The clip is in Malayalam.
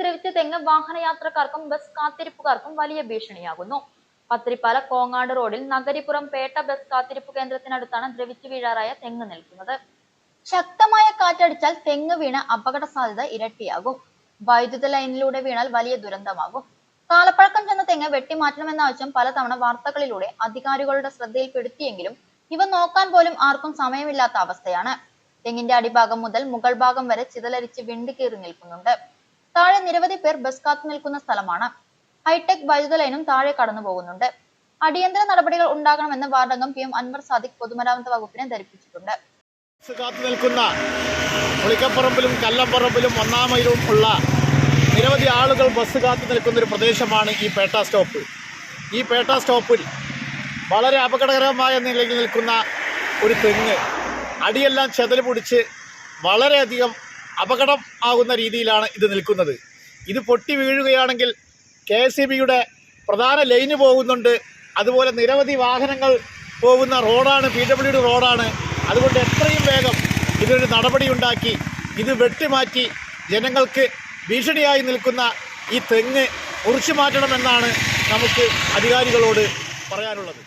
ദ്രവിച്ച തെങ്ങ് വാഹനയാത്രക്കാർക്കും ബസ് കാത്തിരിപ്പുകാർക്കും വലിയ ഭീഷണിയാകുന്നു. പത്രിപ്പാല കോങ്ങാട് റോഡിൽ നഗരിപ്പുറം പേട്ട ബസ് കാത്തിരിപ്പ് കേന്ദ്രത്തിനടുത്താണ് ദ്രവിച്ചു വീഴാറായ തെങ്ങ് നിൽക്കുന്നത്. ശക്തമായ കാറ്റടിച്ചാൽ തെങ്ങ് വീണ അപകട സാധ്യത ഇരട്ടിയാകും. വൈദ്യുത ലൈനിലൂടെ വീണാൽ വലിയ ദുരന്തമാകും. കാലപ്പഴക്കം ചെന്ന തെങ്ങ് വെട്ടിമാറ്റണമെന്ന ആവശ്യം പലതവണ വാർത്തകളിലൂടെ അധികാരികളുടെ ശ്രദ്ധയിൽപ്പെടുത്തിയെങ്കിലും ഇവ നോക്കാൻ പോലും ആർക്കും സമയമില്ലാത്ത അവസ്ഥയാണ്. തെങ്ങിന്റെ അടിഭാഗം മുതൽ മുകൾ ഭാഗം വരെ ചിതലരിച്ച് വിണ്ടുകീറി നിൽക്കുന്നുണ്ട്. നിരവധി പേർ ബസ് കാത്തു നിൽക്കുന്ന സ്ഥലമാണ്. ഹൈടെക് വൈദ്യുത ലൈനും താഴെ കടന്നു പോകുന്നുണ്ട്. അടിയന്തര നടപടികൾ ഉണ്ടാകണമെന്ന് വാർഡംഗം പി എം അൻവർ സാദിഖ് പൊതുമരാമത്ത് വകുപ്പിനെ ധരിപ്പിച്ചിട്ടുണ്ട്. കാത്തു നിൽക്കുന്ന പുളിക്കപ്പറമ്പിലും കല്ലപ്പറമ്പിലും ഒന്നാമയിലും ഉള്ള നിരവധി ആളുകൾ ബസ് കാത്തു നിൽക്കുന്ന ഒരു പ്രദേശമാണ് ഈ പേട്ട സ്റ്റോപ്പ്. ഈ പേട്ട സ്റ്റോപ്പിൽ വളരെ അപകടകരമായ നിലയിൽ നിൽക്കുന്ന ഒരു തെങ്ങ് അടിയെല്ലാം ചെതൽ പിടിച്ച് വളരെയധികം അപകടം ആകുന്ന രീതിയിലാണ് ഇത് നിൽക്കുന്നത്. ഇത് പൊട്ടി വീഴുകയാണെങ്കിൽ കെ എസ് സി ബിയുടെ പ്രധാന ലൈന് പോകുന്നുണ്ട്. അതുപോലെ നിരവധി വാഹനങ്ങൾ പോകുന്ന റോഡാണ് പി ഡബ്ല്യു ഡി റോഡാണ്. അതുകൊണ്ട് എത്രയും വേഗം ഇതിനൊരു നടപടിയുണ്ടാക്കി ഇത് വെട്ടിമാറ്റി ജനങ്ങൾക്ക് ഭീഷണിയായി നിൽക്കുന്ന ഈ തെങ്ങ് മുറിച്ചു മാറ്റണമെന്നാണ് നമുക്ക് അധികാരികളോട് പറയാനുള്ളത്.